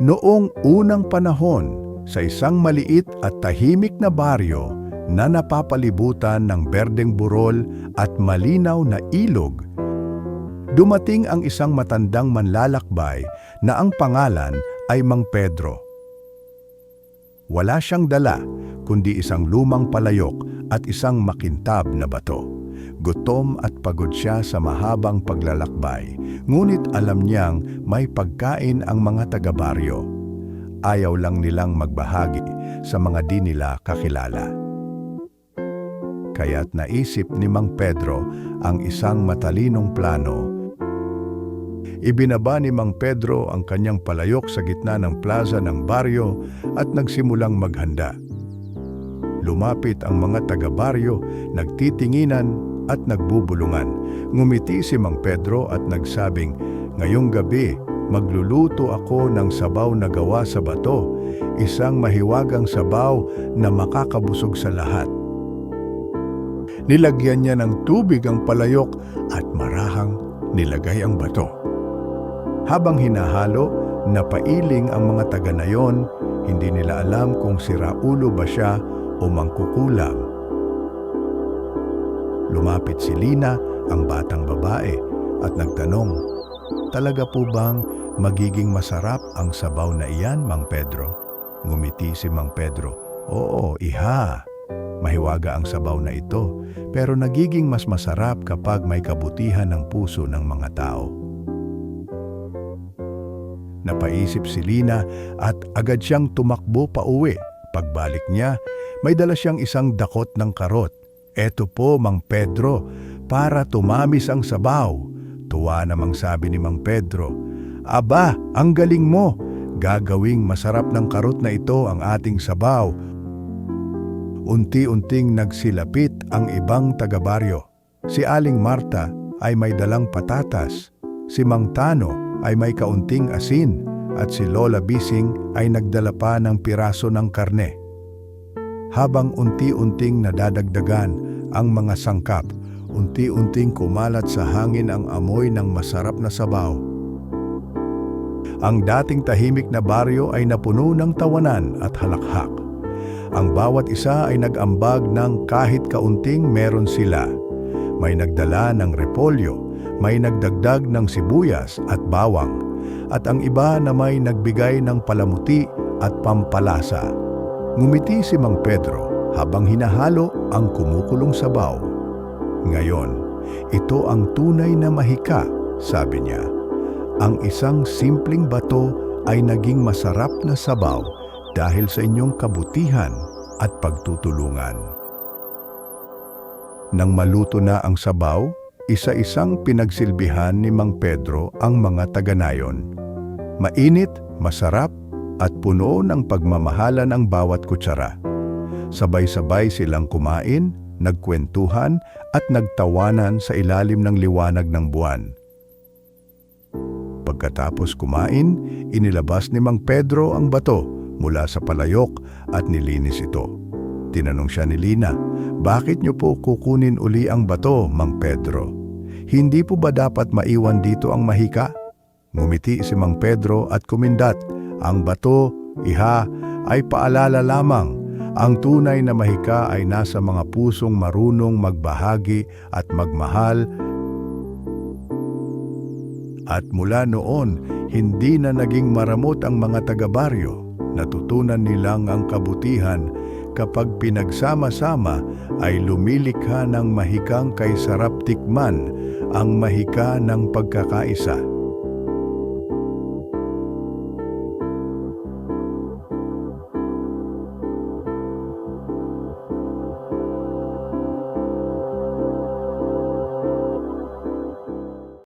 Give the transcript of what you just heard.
Noong unang panahon, sa isang maliit at tahimik na baryo na napapalibutan ng berdeng burol at malinaw na ilog, dumating ang isang matandang manlalakbay na ang pangalan ay Mang Pedro. Wala siyang dala kundi isang lumang palayok at isang makintab na bato. Gutom at pagod siya sa mahabang paglalakbay, ngunit alam niyang may pagkain ang mga taga-baryo. Ayaw lang nilang magbahagi sa mga di nila kakilala. Kaya't naisip ni Mang Pedro ang isang matalinong plano. Ibinaba ni Mang Pedro ang kanyang palayok sa gitna ng plaza ng baryo at nagsimulang maghanda. Lumapit ang mga taga-baryo, nagtitinginan at nagbubulungan. Ngumiti si Mang Pedro at nagsabing, Ngayong gabi, magluluto ako ng sabaw na gawa sa bato, isang mahiwagang sabaw na makakabusog sa lahat. Nilagyan niya ng tubig ang palayok at marahang nilagay ang bato. Habang hinahalo, napailing ang mga taga na yon, hindi nila alam kung si Raulo ba siya o mangkukulam. Lumapit si Lina, ang batang babae, at nagtanong, Talaga po bang magiging masarap ang sabaw na iyan, Mang Pedro? Ngumiti si Mang Pedro, Oo, iha. Mahiwaga ang sabaw na ito, pero nagiging mas masarap kapag may kabutihan ng puso ng mga tao. Napaisip si Lina at agad siyang tumakbo pa uwi. Pagbalik niya, may dala siyang isang dakot ng karot. Eto po, Mang Pedro, para tumamis ang sabaw. Tuwa namang sabi ni Mang Pedro, Aba, ang galing mo! Gagawing masarap ng karot na ito ang ating sabaw. Unti-unting nagsilapit ang ibang taga-baryo. Si Aling Marta ay may dalang patatas. Si Mang Tano ay may kaunting asin. At si Lola Bising ay nagdala pa ng piraso ng karne. Habang unti-unting nadadagdagan ang mga sangkap, unti-unting kumalat sa hangin ang amoy ng masarap na sabaw. Ang dating tahimik na baryo ay napuno ng tawanan at halakhak. Ang bawat isa ay nag-ambag ng kahit kaunting meron sila. May nagdala ng repolyo, may nagdagdag ng sibuyas at bawang, at ang iba na may nagbigay ng palamuti at pampalasa. Ngumiti si Mang Pedro habang hinahalo ang kumukulong sabaw. Ngayon, ito ang tunay na mahika, sabi niya. Ang isang simpleng bato ay naging masarap na sabaw dahil sa inyong kabutihan at pagtutulungan. Nang maluto na ang sabaw, isa-isang pinagsilbihan ni Mang Pedro ang mga taga-nayon. Mainit, masarap, at puno ng pagmamahalan ang bawat kutsara. Sabay-sabay silang kumain, nagkwentuhan at nagtawanan sa ilalim ng liwanag ng buwan. Pagkatapos kumain, inilabas ni Mang Pedro ang bato mula sa palayok at nilinis ito. Tinanong siya ni Lina, Bakit niyo po kukunin uli ang bato, Mang Pedro? Hindi po ba dapat maiwan dito ang mahika? Ngumiti si Mang Pedro at kumindat, Ang bato, iha, ay paalala lamang. Ang tunay na mahika ay nasa mga pusong marunong magbahagi at magmahal at mula noon, hindi na naging maramot ang mga taga-baryo. Natutunan nilang ang kabutihan kapag pinagsama-sama ay lumilikha ng mahikang kay sarap tikman ang mahika ng pagkakaisa.